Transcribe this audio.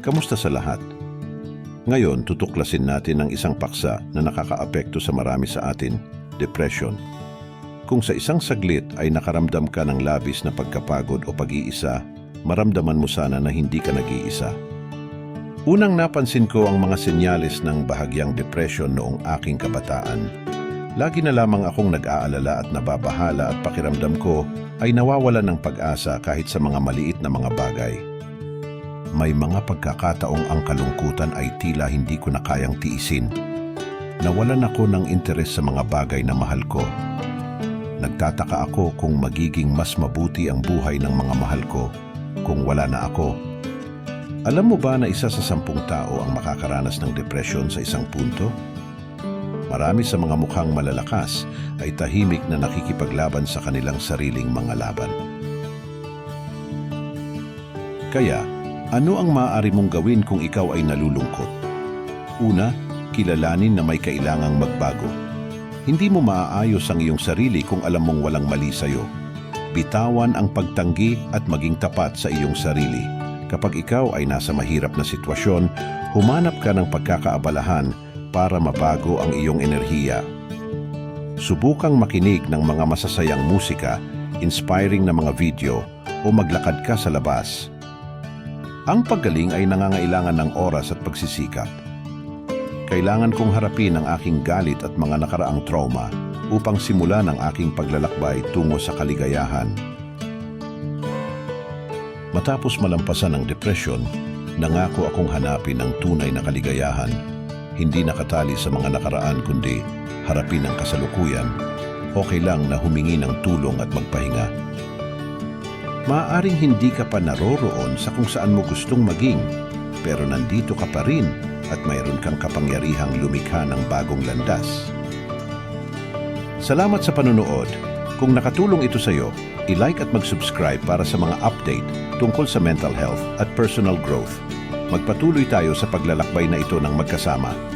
Kamusta sa lahat? Ngayon, tutuklasin natin ang isang paksa na nakakaapekto sa marami sa atin, depression. Kung sa isang saglit ay nakaramdam ka ng labis na pagkapagod o pag-iisa, maramdaman mo sana na hindi ka nag-iisa. Unang napansin ko ang mga senyales ng bahagyang depression noong aking kabataan. Lagi na lamang akong nag-aalala at nababahala at pakiramdam ko ay nawawala ng pag-asa kahit sa mga maliit na mga bagay. May mga pagkakataong ang kalungkutan ay tila hindi ko na kayang tiisin. Nawalan ako ng interes sa mga bagay na mahal ko. Nagtataka ako kung magiging mas mabuti ang buhay ng mga mahal ko kung wala na ako. Alam mo ba na isa sa sampung tao ang makakaranas ng depresyon sa isang punto? Marami sa mga mukhang malalakas ay tahimik na nakikipaglaban sa kanilang sariling mga laban. Kaya, ano ang maaari mong gawin kung ikaw ay nalulungkot? Una, kilalanin na may kailangang magbago. Hindi mo maaayos ang iyong sarili kung alam mong walang mali sa'yo. Bitawan ang pagtanggi at maging tapat sa iyong sarili. Kapag ikaw ay nasa mahirap na sitwasyon, humanap ka ng pagkakaabalahan para mabago ang iyong enerhiya. Subukang makinig ng mga masasayang musika, inspiring na mga video, o maglakad ka sa labas. Ang paggaling ay nangangailangan ng oras at pagsisikap. Kailangan kong harapin ang aking galit at mga nakaraang trauma upang simulan ang aking paglalakbay tungo sa kaligayahan. Matapos malampasan ang depression, nangako akong hanapin ang tunay na kaligayahan, hindi nakatali sa mga nakaraan kundi harapin ang kasalukuyan, okay lang na humingi ng tulong at magpahinga. Maaaring hindi ka pa naroroon sa kung saan mo gustong maging, pero nandito ka pa rin at mayroon kang kapangyarihang lumikha ng bagong landas. Salamat sa panunood. Kung nakatulong ito sa iyo, i-like at mag-subscribe para sa mga update tungkol sa mental health at personal growth. Magpatuloy tayo sa paglalakbay na ito ng magkasama.